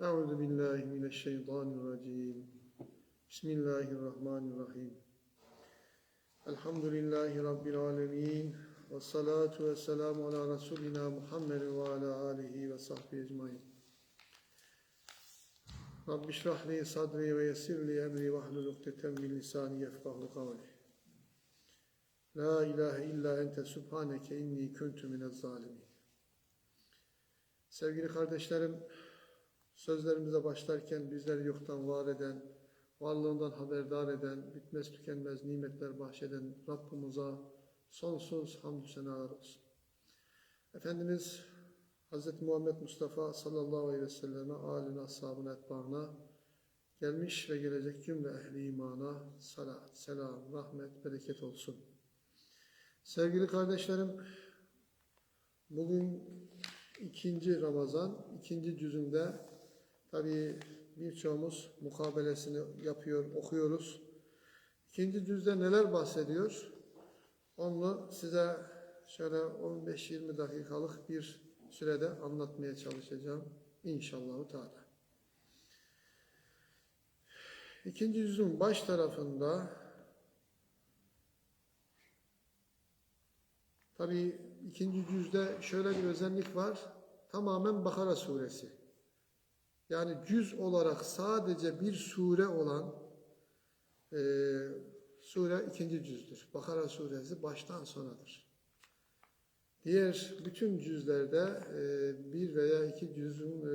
Euzu billahi mineşşeytanirracim. Bismillahirrahmanirrahim. Elhamdülillahi rabbil alamin. Ve salatu ve selamu ala Resulina Muhammed ve ala alihi ve sahbihi ecmaîn. Rabbi şrah li sadri ve yessir li emri ve hlul ukdeten min lisani yefkahu kavli. La ilahe illa ente subhaneke inni kuntu minez zalimin. Sevgili kardeşlerim, sözlerimize başlarken bizleri yoktan var eden, varlığından haberdar eden, bitmez tükenmez nimetler bahşeden Rabbimize sonsuz hamdü senalar olsun. Efendimiz Hz. Muhammed Mustafa sallallahu aleyhi ve selleme, âline, ashabına, etbağına, gelmiş ve gelecek cümle ehli imana salat, selam, rahmet, bereket olsun. Sevgili kardeşlerim, bugün ikinci Ramazan, ikinci cüzünde tabii birçoğumuz mukabelesini yapıyor, okuyoruz. İkinci cüzde neler bahsediyor? Onu size şöyle 15-20 dakikalık bir sürede anlatmaya çalışacağım. İnşallah Teala. İkinci yüzün baş tarafında tabi ikinci cüzde şöyle bir özellik var. Tamamen Bakara suresi. Yani cüz olarak sadece bir sure olan e, sure ikinci cüzdür. Bakara suresi baştan sonadır. Diğer bütün cüzlerde e, bir veya iki cüzün e,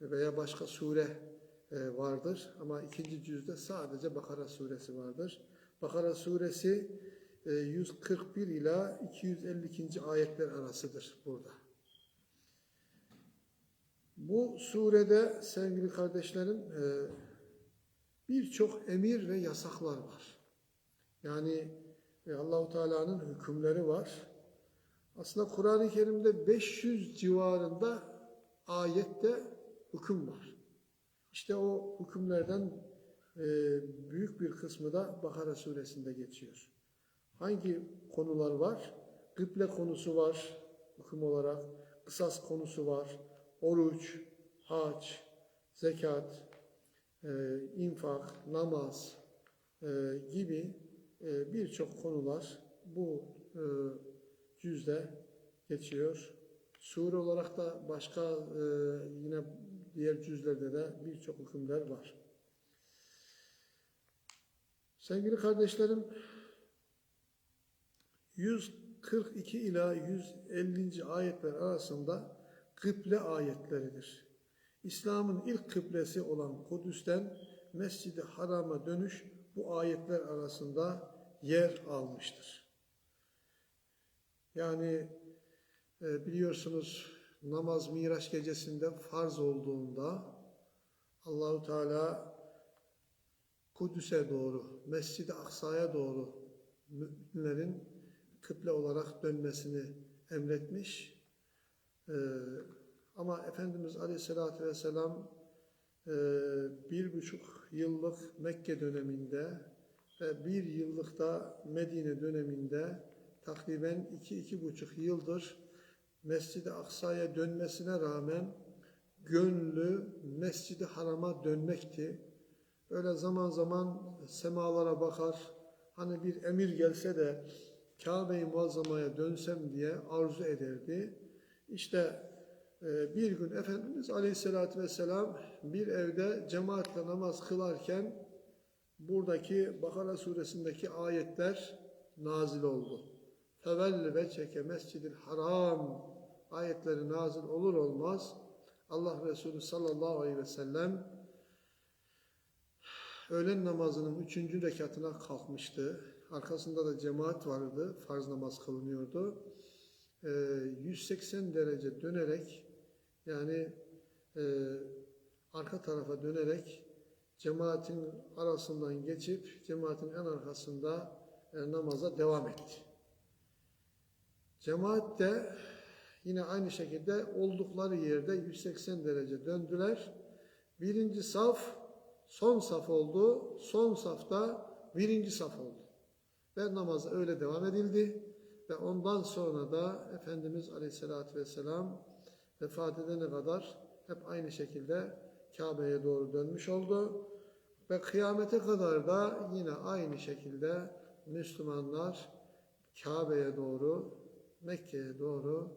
veya başka sure e, vardır. Ama ikinci cüzde sadece Bakara suresi vardır. Bakara suresi e, 141 ila 252. ayetler arasıdır burada. Bu surede sevgili kardeşlerim e, birçok emir ve yasaklar var. Yani e, Allahu Teala'nın hükümleri var. Aslında Kur'an-ı Kerim'de 500 civarında ayette hüküm var. İşte o hükümlerden e, büyük bir kısmı da Bakara suresinde geçiyor. Hangi konular var? Kıble konusu var hüküm olarak. Kısas konusu var. Oruç, hac, zekat, e, infak, namaz e, gibi e, birçok konular bu e, cüzde geçiyor. Sure olarak da başka e, yine diğer cüzlerde de birçok hükümler var. Sevgili kardeşlerim, 142 ila 150. ayetler arasında kıble ayetleridir. İslam'ın ilk kıblesi olan Kudüs'ten Mescid-i Haram'a dönüş bu ayetler arasında yer almıştır. Yani e, biliyorsunuz namaz Miraç gecesinde farz olduğunda Allahu Teala Kudüs'e doğru, Mescid-i Aksa'ya doğru müminlerin kıble olarak dönmesini emretmiş. Ee, ama Efendimiz Aleyhisselatü Vesselam e, bir buçuk yıllık Mekke döneminde ve bir yıllık da Medine döneminde takriben iki, iki buçuk yıldır Mescid-i Aksa'ya dönmesine rağmen gönlü Mescid-i Haram'a dönmekti. Öyle zaman zaman semalara bakar, hani bir emir gelse de Kabe-i Muazzama'ya dönsem diye arzu ederdi. İşte e, bir gün Efendimiz Aleyhisselatü Vesselam bir evde cemaatle namaz kılarken buradaki Bakara suresindeki ayetler nazil oldu. Fevelli ve çeke mescidil haram ayetleri nazil olur olmaz Allah Resulü sallallahu aleyhi ve sellem öğlen namazının üçüncü rekatına kalkmıştı. Arkasında da cemaat vardı. Farz namaz kılınıyordu. 180 derece dönerek yani e, arka tarafa dönerek cemaatin arasından geçip cemaatin en arkasında e, namaza devam etti. Cemaat de yine aynı şekilde oldukları yerde 180 derece döndüler. Birinci saf son saf oldu. Son safta birinci saf oldu. Ve namaza öyle devam edildi. Ve ondan sonra da Efendimiz Aleyhisselatü Vesselam vefat edene kadar hep aynı şekilde Kabe'ye doğru dönmüş oldu. Ve kıyamete kadar da yine aynı şekilde Müslümanlar Kabe'ye doğru, Mekke'ye doğru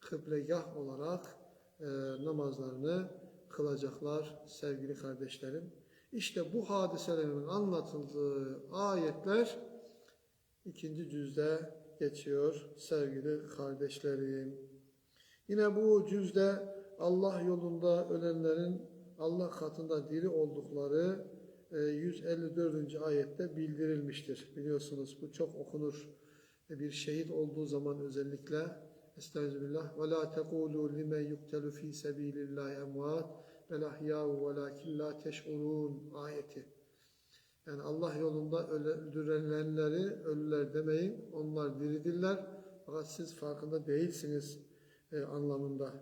kıblegah olarak e, namazlarını kılacaklar sevgili kardeşlerim. İşte bu hadiselerin anlatıldığı ayetler ikinci cüzde geçiyor sevgili kardeşlerim. Yine bu cüzde Allah yolunda ölenlerin Allah katında diri oldukları e, 154. ayette bildirilmiştir. Biliyorsunuz bu çok okunur. E, Bir şehit olduğu zaman özellikle Estağfirullah. Ve la tekulu limen yuktelu fi sebilillahi emvat bel ahya'u velakin la teş'urun ayeti. Yani Allah yolunda öldürülenleri ölüler demeyin. Onlar diridirler. Fakat siz farkında değilsiniz e, anlamında.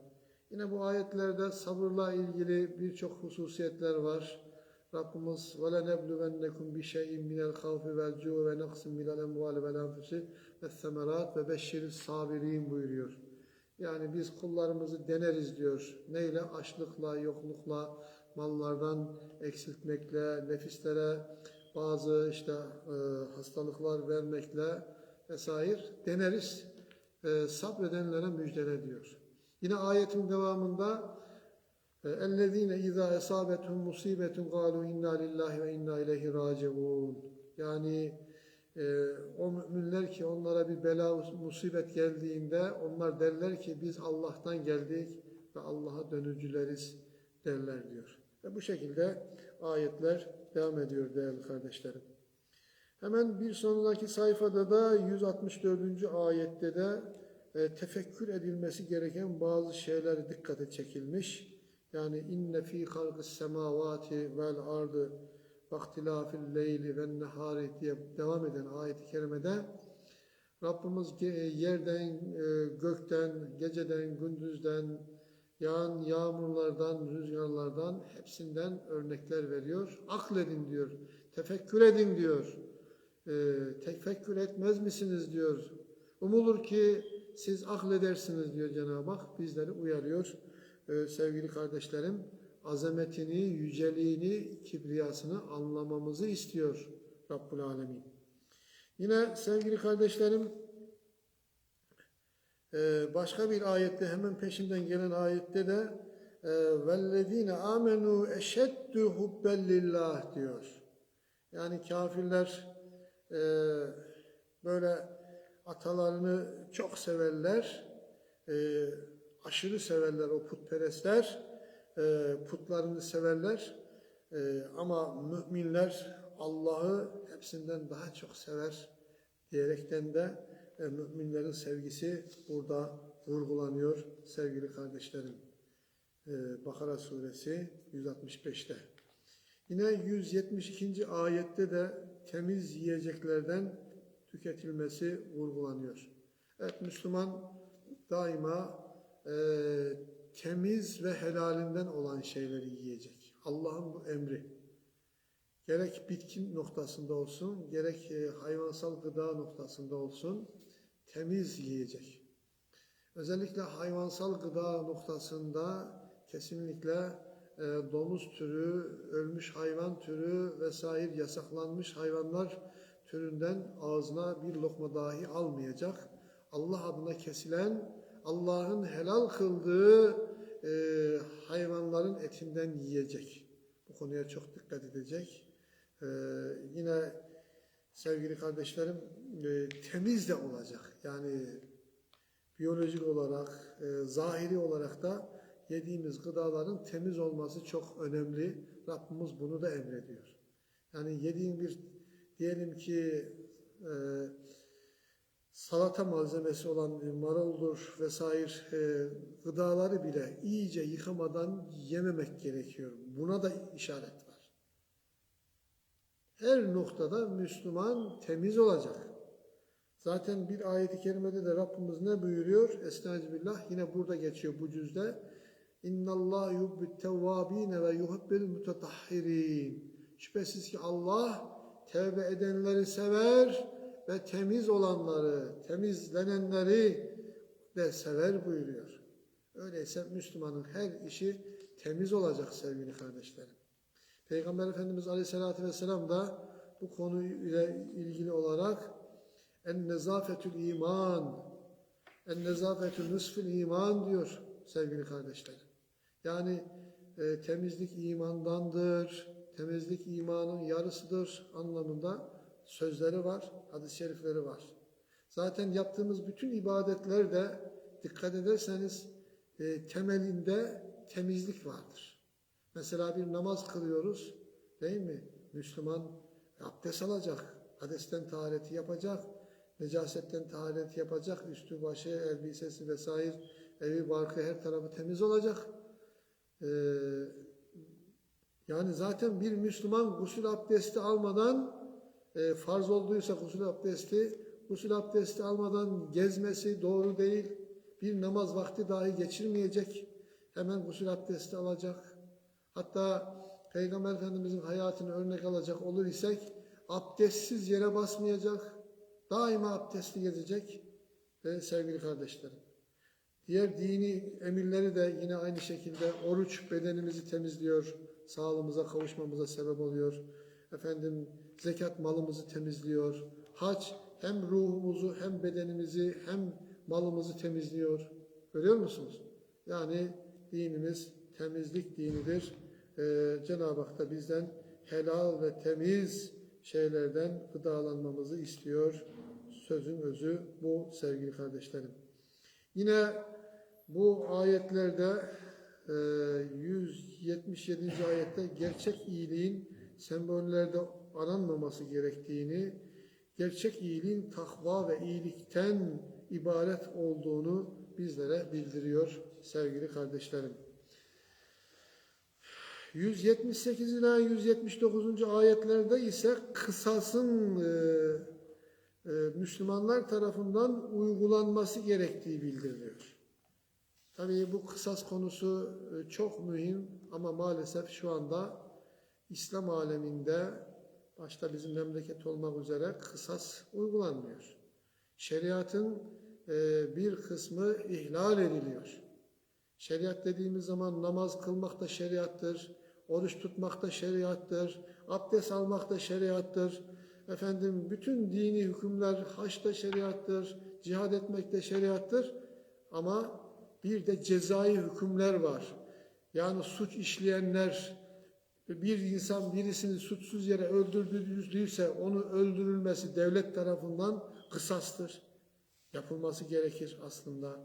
Yine bu ayetlerde sabırla ilgili birçok hususiyetler var. Rabbimiz وَلَنَبْلُوَنَّكُمْ بِشَيْءٍ مِنَ الْخَوْفِ وَالْجُوعِ وَنَقْصٍ مِنَ الْاَمْوَالِ وَالْاَنْفُسِ وَالثَّمَرَاتِ وَبَشِّرِ الصَّابِرِينَ buyuruyor. Yani biz kullarımızı deneriz diyor. Neyle? Açlıkla, yoklukla, mallardan eksiltmekle, nefislere bazı işte e, hastalıklar vermekle vesaire deneriz. E, sabredenlere müjdele diyor. Yine ayetin devamında اَلَّذ۪ينَ اِذَا اَصَابَتْهُمْ مُصِيبَةٌ قَالُوا اِنَّا لِلّٰهِ وَاِنَّا اِلَيْهِ رَاجِعُونَ Yani e, o müminler ki onlara bir bela, musibet geldiğinde onlar derler ki biz Allah'tan geldik ve Allah'a dönücüleriz derler diyor. Ve bu şekilde ayetler devam ediyor değerli kardeşlerim. Hemen bir sonraki sayfada da 164. ayette de e, tefekkür edilmesi gereken bazı şeyler dikkate çekilmiş. Yani inne fi halqis semavati vel ardı vaktilafil leyli ve nehari diye devam eden ayet-i kerimede Rabbimiz yerden, e, gökten, geceden, gündüzden, yağan yağmurlardan, rüzgarlardan hepsinden örnekler veriyor. Akledin diyor, tefekkür edin diyor. E, tefekkür etmez misiniz diyor. Umulur ki siz akledersiniz diyor Cenab-ı Hak. Bizleri uyarıyor. Ee, sevgili kardeşlerim, azametini, yüceliğini, kibriyasını anlamamızı istiyor Rabbul Alemin. Yine sevgili kardeşlerim, e, başka bir ayette hemen peşinden gelen ayette de e, vellezine amenu eşeddu hubben lillah diyor. Yani kafirler e, böyle atalarını çok severler, e, aşırı severler o putperestler, putlarını severler ama müminler Allah'ı hepsinden daha çok sever diyerekten de e, müminlerin sevgisi burada vurgulanıyor sevgili kardeşlerim. E, Bakara suresi 165'te. Yine 172. ayette de temiz yiyeceklerden tüketilmesi vurgulanıyor. Evet Müslüman daima e, temiz ve helalinden olan şeyleri yiyecek. Allah'ın bu emri. Gerek bitkin noktasında olsun, gerek e, hayvansal gıda noktasında olsun temiz yiyecek. Özellikle hayvansal gıda noktasında kesinlikle e, domuz türü, ölmüş hayvan türü vesaire yasaklanmış hayvanlar türünden ağzına bir lokma dahi almayacak. Allah adına kesilen, Allah'ın helal kıldığı e, hayvanların etinden yiyecek. Bu konuya çok dikkat edecek. E, yine sevgili kardeşlerim e, temiz de olacak. Yani biyolojik olarak, e, zahiri olarak da yediğimiz gıdaların temiz olması çok önemli. Rabbimiz bunu da emrediyor. Yani yediğin bir diyelim ki e, salata malzemesi olan maruldur vesaire e, gıdaları bile iyice yıkamadan yememek gerekiyor. Buna da işaret var. Her noktada Müslüman temiz olacak. Zaten bir ayeti kerimede de Rabbimiz ne buyuruyor? Estağfirullah yine burada geçiyor bu cüzde. İnna Allah yuhibbut tevvabin ve yuhibbul mutatahhirin. Şüphesiz ki Allah tevbe edenleri sever ve temiz olanları, temizlenenleri de sever buyuruyor. Öyleyse Müslümanın her işi temiz olacak sevgili kardeşlerim. Peygamber Efendimiz Aleyhisselatü Vesselam da bu konuyla ilgili olarak en nezafetül iman en nezafetül nısfil iman diyor sevgili kardeşlerim. Yani e, temizlik imandandır, temizlik imanın yarısıdır anlamında sözleri var, hadis-i şerifleri var. Zaten yaptığımız bütün ibadetlerde dikkat ederseniz e, temelinde temizlik vardır. Mesela bir namaz kılıyoruz değil mi? Müslüman abdest alacak, hadesten tahareti yapacak, necasetten tahareti yapacak, üstü başı, elbisesi vesaire, evi barkı her tarafı temiz olacak. Ee, yani zaten bir Müslüman gusül abdesti almadan e, farz olduysa gusül abdesti, gusül abdesti almadan gezmesi doğru değil. Bir namaz vakti dahi geçirmeyecek. Hemen gusül abdesti alacak. Hatta Peygamber Efendimizin hayatını örnek alacak olur isek abdestsiz yere basmayacak. Daima abdestli gezecek ve sevgili kardeşlerim. Diğer dini emirleri de yine aynı şekilde oruç bedenimizi temizliyor, sağlığımıza kavuşmamıza sebep oluyor. Efendim zekat malımızı temizliyor. Hac hem ruhumuzu hem bedenimizi hem malımızı temizliyor. Görüyor musunuz? Yani dinimiz temizlik dinidir. Ee, Cenab-ı Hak da bizden helal ve temiz şeylerden gıdalanmamızı istiyor. Sözün özü bu sevgili kardeşlerim. Yine bu ayetlerde e, 177. ayette gerçek iyiliğin sembollerde aranmaması gerektiğini, gerçek iyiliğin takva ve iyilikten ibaret olduğunu bizlere bildiriyor sevgili kardeşlerim. 178 ila 179. ayetlerde ise kısasın e, e, Müslümanlar tarafından uygulanması gerektiği bildiriliyor. Tabii bu kısas konusu e, çok mühim ama maalesef şu anda İslam aleminde başta bizim memleket olmak üzere kısas uygulanmıyor. Şeriatın e, bir kısmı ihlal ediliyor. Şeriat dediğimiz zaman namaz kılmak da şeriattır, oruç tutmak da şeriattır, abdest almak da şeriattır. Efendim bütün dini hükümler haç da şeriattır, cihad etmek de şeriattır. Ama bir de cezai hükümler var. Yani suç işleyenler bir insan birisini suçsuz yere öldürdüyse onu öldürülmesi devlet tarafından kısastır. Yapılması gerekir aslında.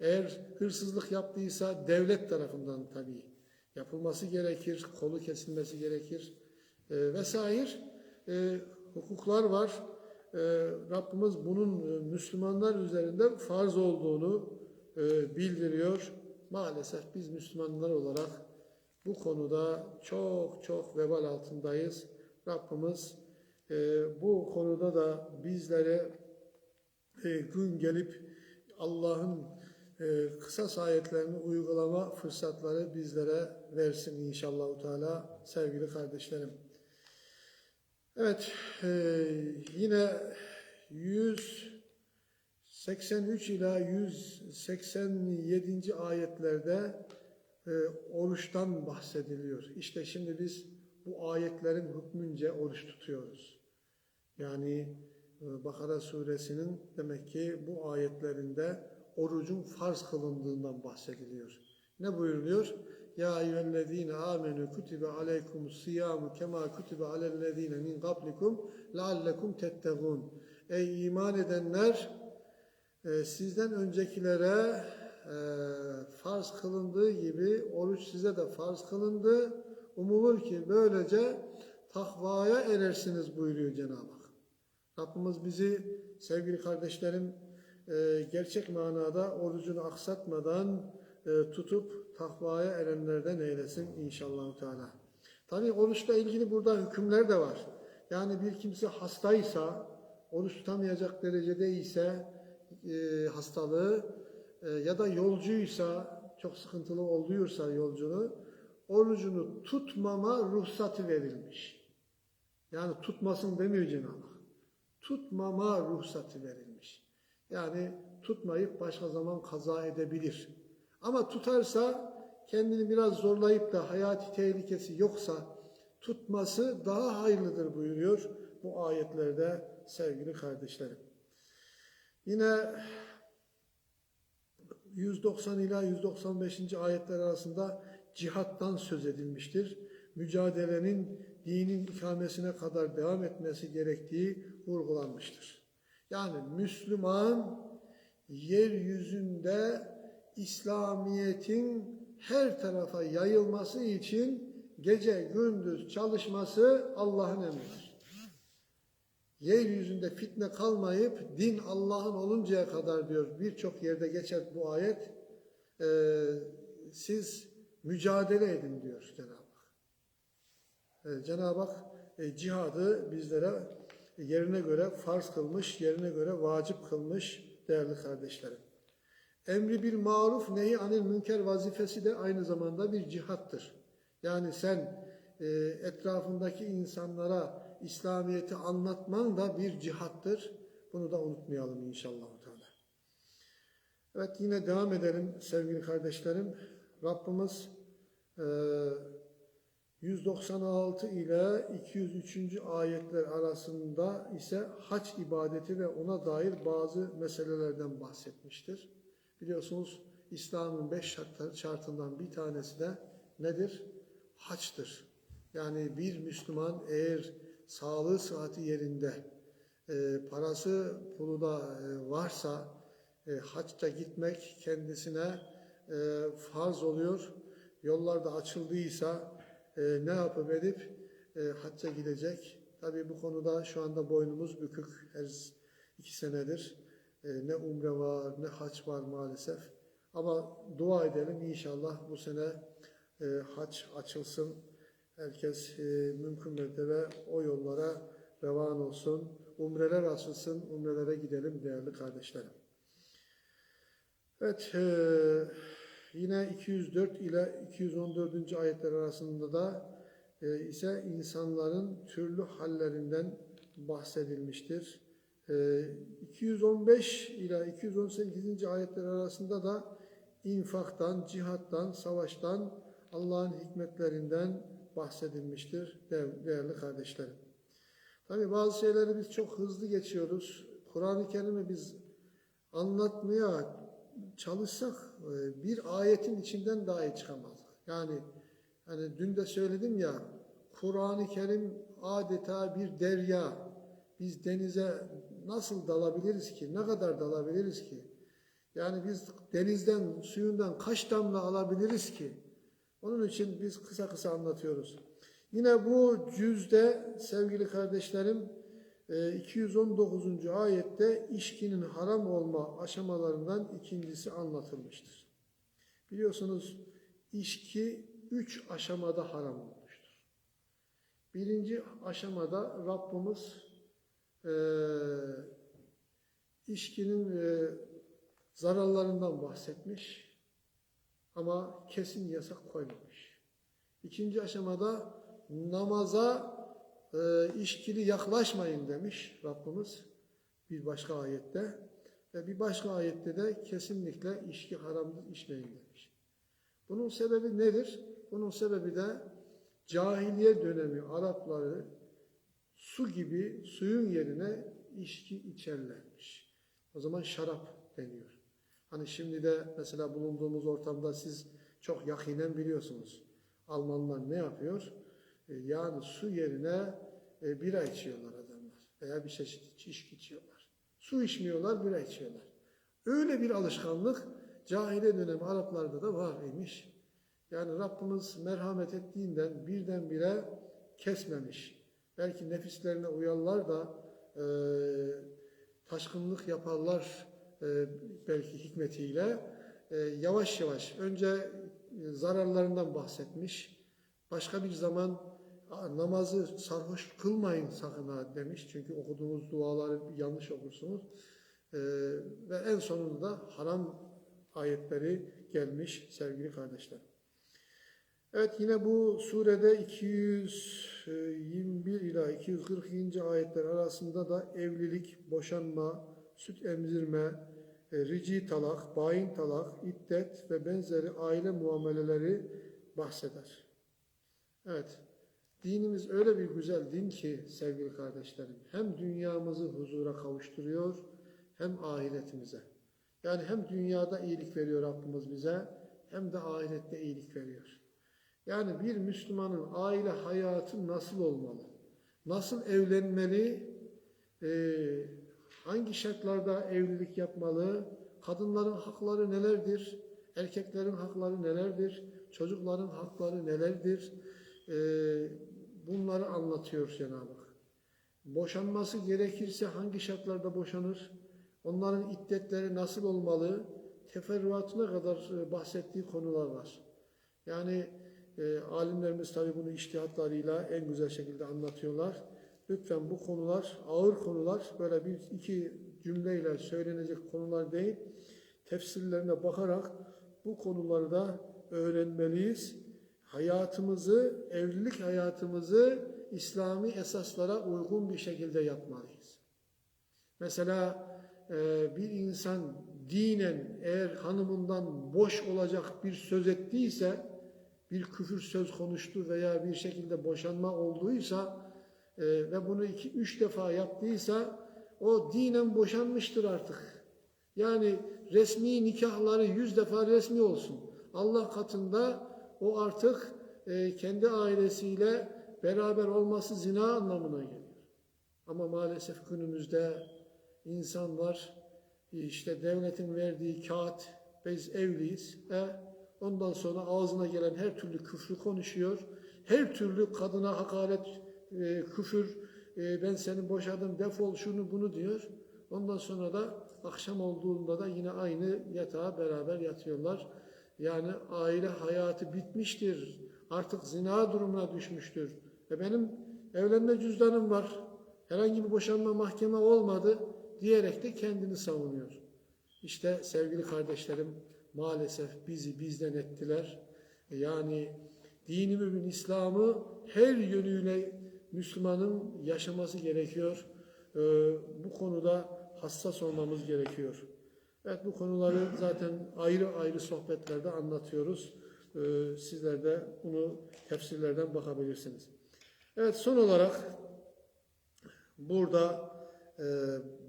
Eğer hırsızlık yaptıysa devlet tarafından tabii yapılması gerekir, kolu kesilmesi gerekir e, vesaire e, hukuklar var. E, Rabbimiz bunun e, Müslümanlar üzerinde farz olduğunu e, bildiriyor. Maalesef biz Müslümanlar olarak bu konuda çok çok vebal altındayız. Rabbimiz e, bu konuda da bizlere e, gün gelip Allah'ın e, kısa ayetlerini uygulama fırsatları bizlere versin inşallah Teala sevgili kardeşlerim. Evet e, yine 183 ila 187. ayetlerde e, oruçtan bahsediliyor. İşte şimdi biz bu ayetlerin hükmünce oruç tutuyoruz. Yani e, Bakara suresinin demek ki bu ayetlerinde orucun farz kılındığından bahsediliyor. Ne buyuruluyor? Ya eyyühellezine amenu kutibe aleykumus siyamu kema kutibe alellezine min qablikum leallekum tettegûn. Ey iman edenler e, sizden öncekilere e, farz kılındığı gibi oruç size de farz kılındı. Umulur ki böylece takvaya erersiniz buyuruyor Cenab-ı Hak. Rabbimiz bizi sevgili kardeşlerim e, gerçek manada orucunu aksatmadan tutup takvaya erenlerden eylesin inşallah Teala. Tabi oruçla ilgili burada hükümler de var. Yani bir kimse hastaysa, oruç tutamayacak derecede ise e, hastalığı e, ya da yolcuysa, çok sıkıntılı oluyorsa yolcunu, orucunu tutmama ruhsatı verilmiş. Yani tutmasın demiyor Cenab-ı Hak. Tutmama ruhsatı verilmiş. Yani tutmayıp başka zaman kaza edebilir. Ama tutarsa kendini biraz zorlayıp da hayati tehlikesi yoksa tutması daha hayırlıdır buyuruyor bu ayetlerde sevgili kardeşlerim. Yine 190 ila 195. ayetler arasında cihattan söz edilmiştir. Mücadelenin dinin ikamesine kadar devam etmesi gerektiği vurgulanmıştır. Yani Müslüman yeryüzünde İslamiyet'in her tarafa yayılması için gece gündüz çalışması Allah'ın emridir. Yeryüzünde fitne kalmayıp din Allah'ın oluncaya kadar diyor birçok yerde geçer bu ayet. e, siz mücadele edin diyor Cenab-ı Hak. E, Cenab-ı Hak e, cihadı bizlere yerine göre farz kılmış, yerine göre vacip kılmış değerli kardeşlerim. Emri bil maruf nehi anil münker vazifesi de aynı zamanda bir cihattır. Yani sen e, etrafındaki insanlara İslamiyet'i anlatman da bir cihattır. Bunu da unutmayalım inşallah. Evet yine devam edelim sevgili kardeşlerim. Rabbimiz e, 196 ile 203. ayetler arasında ise hac ibadeti ve ona dair bazı meselelerden bahsetmiştir. Biliyorsunuz İslam'ın beş şartından bir tanesi de nedir? Haçtır. Yani bir Müslüman eğer sağlığı sıhhati yerinde, e, parası pulu da e, varsa e, hacca gitmek kendisine e, farz oluyor. Yollarda açıldıysa e, ne yapıp edip e, hacca gidecek. Tabii bu konuda şu anda boynumuz bükük her iki senedir. E, ne umre var ne haç var maalesef. Ama dua edelim inşallah bu sene e, haç açılsın. Herkes e, mümkün mertebe o yollara revan olsun. Umreler açılsın, umrelere gidelim değerli kardeşlerim. Evet, e, yine 204 ile 214. ayetler arasında da e, ise insanların türlü hallerinden bahsedilmiştir. E, 215 ile 218. ayetler arasında da infaktan, cihattan, savaştan, Allah'ın hikmetlerinden bahsedilmiştir değerli kardeşlerim. Tabi bazı şeyleri biz çok hızlı geçiyoruz. Kur'an-ı Kerim'i biz anlatmaya çalışsak e, bir ayetin içinden dahi çıkamazdık. Yani hani dün de söyledim ya Kur'an-ı Kerim adeta bir derya. Biz denize nasıl dalabiliriz ki? Ne kadar dalabiliriz ki? Yani biz denizden, suyundan kaç damla alabiliriz ki? Onun için biz kısa kısa anlatıyoruz. Yine bu cüzde sevgili kardeşlerim 219. ayette içkinin haram olma aşamalarından ikincisi anlatılmıştır. Biliyorsunuz içki üç aşamada haram olmuştur. Birinci aşamada Rabbimiz e, içkinin e, zararlarından bahsetmiş ama kesin yasak koymamış. İkinci aşamada namaza e, işkili yaklaşmayın demiş Rabbimiz bir başka ayette. Ve bir başka ayette de kesinlikle işki haramdır içmeyin demiş. Bunun sebebi nedir? Bunun sebebi de cahiliye dönemi Arapları su gibi suyun yerine içki içerlermiş. O zaman şarap deniyor. Hani şimdi de mesela bulunduğumuz ortamda siz çok yakinen biliyorsunuz. Almanlar ne yapıyor? E, yani su yerine e, bira içiyorlar adamlar. Veya bir çeşit içki içiyorlar. Su içmiyorlar, bira içiyorlar. Öyle bir alışkanlık cahiliye dönemi Araplarda da var imiş. Yani Rabbimiz merhamet ettiğinden birdenbire kesmemiş. Belki nefislerine uyarlar da e, taşkınlık yaparlar e, belki hikmetiyle. E, yavaş yavaş önce e, zararlarından bahsetmiş. Başka bir zaman namazı sarhoş kılmayın sakın ha demiş. Çünkü okuduğunuz duaları yanlış okursunuz. Ee, ve en sonunda haram ayetleri gelmiş sevgili kardeşler. Evet yine bu surede 221 ila 242. ayetler arasında da evlilik, boşanma, süt emzirme, e, rici talak, bayin talak, iddet ve benzeri aile muameleleri bahseder. Evet, dinimiz öyle bir güzel din ki sevgili kardeşlerim, hem dünyamızı huzura kavuşturuyor hem ahiretimize. Yani hem dünyada iyilik veriyor Rabbimiz bize hem de ahirette iyilik veriyor. Yani bir Müslümanın aile hayatı nasıl olmalı? Nasıl evlenmeli? Ee, hangi şartlarda evlilik yapmalı? Kadınların hakları nelerdir? Erkeklerin hakları nelerdir? Çocukların hakları nelerdir? Ee, bunları anlatıyor Cenab-ı Hak. Boşanması gerekirse hangi şartlarda boşanır? Onların iddetleri nasıl olmalı? Teferruatına kadar e, bahsettiği konular var. Yani e, alimlerimiz tabi bunu iştihatlarıyla en güzel şekilde anlatıyorlar. Lütfen bu konular ağır konular böyle bir iki cümleyle söylenecek konular değil. Tefsirlerine bakarak bu konuları da öğrenmeliyiz. Hayatımızı, evlilik hayatımızı İslami esaslara uygun bir şekilde yapmalıyız. Mesela e, bir insan dinen eğer hanımından boş olacak bir söz ettiyse, bir küfür söz konuştu veya bir şekilde boşanma olduysa e, ve bunu iki üç defa yaptıysa o dinen boşanmıştır artık. Yani resmi nikahları yüz defa resmi olsun. Allah katında o artık e, kendi ailesiyle beraber olması zina anlamına geliyor. Ama maalesef günümüzde insanlar işte devletin verdiği kağıt biz evliyiz. E, ondan sonra ağzına gelen her türlü küfrü konuşuyor. Her türlü kadına hakaret, e, küfür, e, ben seni boşadım defol şunu bunu diyor. Ondan sonra da akşam olduğunda da yine aynı yatağa beraber yatıyorlar. Yani aile hayatı bitmiştir. Artık zina durumuna düşmüştür. Ve benim evlenme cüzdanım var. Herhangi bir boşanma mahkeme olmadı diyerek de kendini savunuyor. İşte sevgili kardeşlerim maalesef bizi bizden ettiler. Yani dini mümin İslam'ı her yönüyle Müslümanın yaşaması gerekiyor. Ee, bu konuda hassas olmamız gerekiyor. Evet bu konuları zaten ayrı ayrı sohbetlerde anlatıyoruz. Ee, sizler de bunu tefsirlerden bakabilirsiniz. Evet son olarak burada e,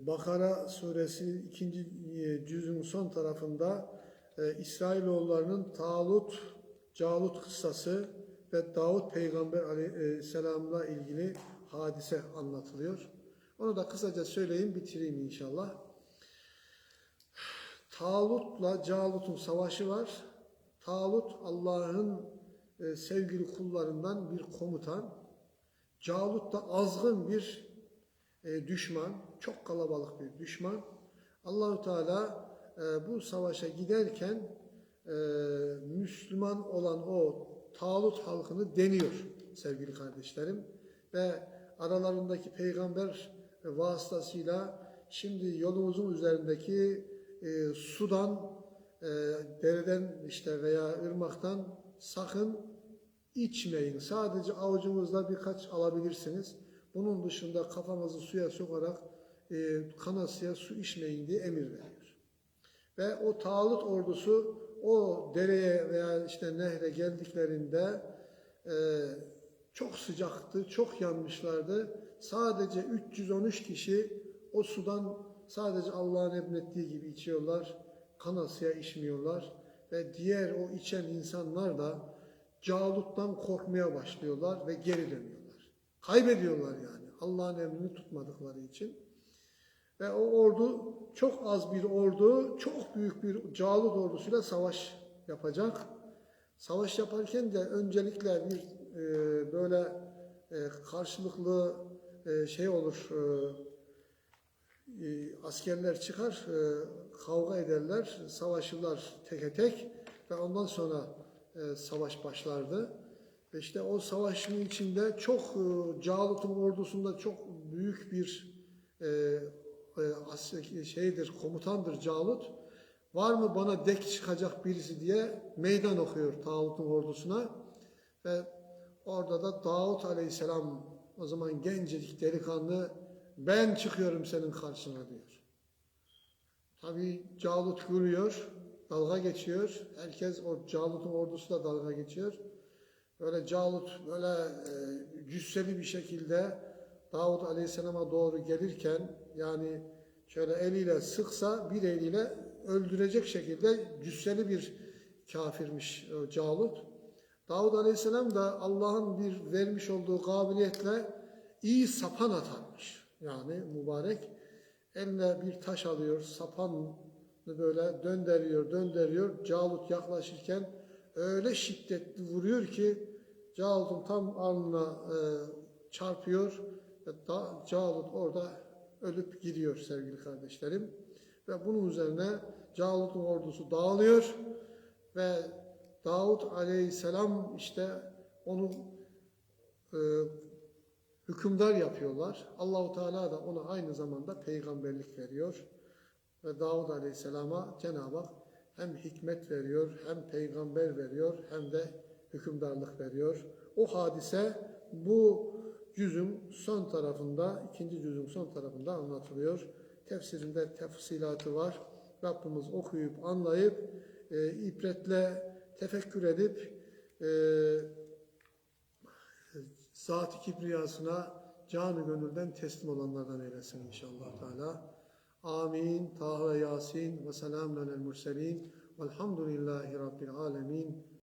Bakara suresi ikinci e, cüzün son tarafında e, İsrailoğullarının Talut, Calut kıssası ve Davut peygamber aleyhisselamla ilgili hadise anlatılıyor. Onu da kısaca söyleyeyim bitireyim inşallah. Talut'la Calut'un savaşı var. Talut Allah'ın e, sevgili kullarından bir komutan. Calut da azgın bir e, düşman, çok kalabalık bir düşman. Allahu Teala bu savaşa giderken e, Müslüman olan o Talut halkını deniyor sevgili kardeşlerim ve aralarındaki peygamber vasıtasıyla şimdi yolumuzun üzerindeki e, sudan, e, dereden işte veya ırmaktan sakın içmeyin. Sadece avucunuzda birkaç alabilirsiniz. Bunun dışında kafanızı suya sokarak e, kanasıya su içmeyin diye emir veriyor. Ve o Talut ordusu o dereye veya işte nehre geldiklerinde e, çok sıcaktı, çok yanmışlardı. Sadece 313 kişi o sudan sadece Allah'ın emrettiği gibi içiyorlar. Kanasıya içmiyorlar. Ve diğer o içen insanlar da Calut'tan korkmaya başlıyorlar ve geri dönüyorlar. Kaybediyorlar yani Allah'ın emrini tutmadıkları için. Ve o ordu çok az bir ordu, çok büyük bir Calut ordusuyla savaş yapacak. Savaş yaparken de öncelikle bir e, böyle e, karşılıklı e, şey olur, e, e, askerler çıkar, e, kavga ederler, savaşırlar teke tek ve ondan sonra e, savaş başlardı. Ve işte o savaşın içinde çok e, Calut'un ordusunda çok büyük bir e, e, şeydir, komutandır Calut. Var mı bana dek çıkacak birisi diye meydan okuyor Tağut'un ordusuna. Ve orada da Davut Aleyhisselam o zaman gencecik delikanlı ben çıkıyorum senin karşına diyor. Tabi Calut görüyor, dalga geçiyor. Herkes o Calut'un ordusu da dalga geçiyor. Böyle Calut böyle e, cüsseli bir şekilde Davud Aleyhisselam'a doğru gelirken yani şöyle eliyle sıksa bir eliyle öldürecek şekilde cüsseli bir kafirmiş Calut. Davud Aleyhisselam da Allah'ın bir vermiş olduğu kabiliyetle iyi sapan atarmış. Yani mübarek eline bir taş alıyor, sapanı böyle döndürüyor, döndürüyor. Calut yaklaşırken öyle şiddetli vuruyor ki Calut'un tam alnına e, çarpıyor. Calut orada ölüp gidiyor sevgili kardeşlerim. Ve bunun üzerine Calut'un ordusu dağılıyor ve Davud aleyhisselam işte onu e, hükümdar yapıyorlar. Allahu Teala da ona aynı zamanda peygamberlik veriyor. Ve Davud Aleyhisselam'a Cenab-ı Hak hem hikmet veriyor, hem peygamber veriyor, hem de hükümdarlık veriyor. O hadise bu cüzün son tarafında, ikinci cüzün son tarafında anlatılıyor. Tefsirinde tefsilatı var. Rabbimiz okuyup, anlayıp, e, ibretle tefekkür edip, e, zat-ı kibriyasına canı gönülden teslim olanlardan eylesin inşallah Teala. Amin. Taha Yasin ve selamun alel murselin. Velhamdülillahi Rabbil alemin.